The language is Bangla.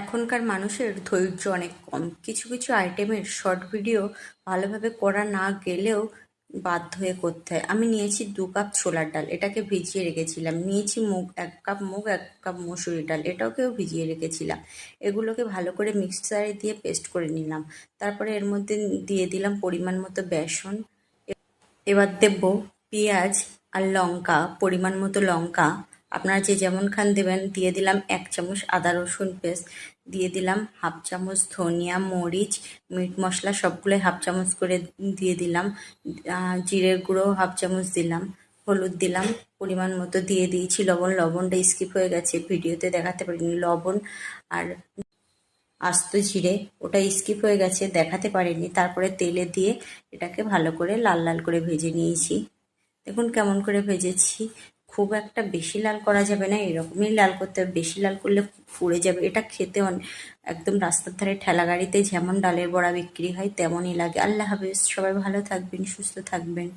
এখনকার মানুষের ধৈর্য অনেক কম। কিছু কিছু আইটেমের শর্ট ভিডিও ভালোভাবে করা না গেলেও বাধ্য হয়ে করতে হয়। আমি নিয়েছি দু কাপ ছোলার ডাল, এটাকে ভিজিয়ে রেখেছিলাম। নিয়েছি মুগ, এক কাপ মুগ, এক কাপ মসুরি ডাল, এটাকেও ভিজিয়ে রেখেছিলাম। এগুলোকে ভালো করে মিক্সারে দিয়ে পেস্ট করে নিলাম। তারপরে এর মধ্যে দিয়ে দিলাম পরিমাণ মতো বেসন। এবার দেব পেঁয়াজ আর লঙ্কা, পরিমাণ মতো লঙ্কা। আপনারা যে যেমন খান দেবেন, দিয়ে দিলাম এক চামচ আদা রসুন পেস্ট, দিয়ে দিলাম হাফ চামচ ধনিয়া মরিচ, মিট মশলা সবগুলোই হাফ চামচ করে দিয়ে দিলাম জিরের গুঁড়ো হাফ চামচ দিলাম, হলুদ দিলাম, পরিমাণ মতো দিয়ে দিয়েছি, লবণ, লবণটা স্কিপ হয়ে গেছে, ভিডিওতে দেখাতে পারিনি, লবণ আর আস্ত জিরে, ওটা স্কিপ হয়ে গেছে, দেখাতে পারিনি, তারপরে তেলে দিয়ে এটাকে ভালো করে লাল লাল করে ভেজে নিয়েছি। দেখুন কেমন করে ভেজেছি খুব একটা বেশি লাল করা যাবে না, এরকমই লাল করতে হবে। বেশি লাল করলে পুড়ে যাবে। এটা খেতে একদম রাস্তার ধারে ঠেলা গাড়িতে যেমন ডালের বড়া বিক্রি হয়, তেমনই লাগে। আল্লাহ হাফেজ। সবাই ভালো থাকবেন, সুস্থ থাকবেন।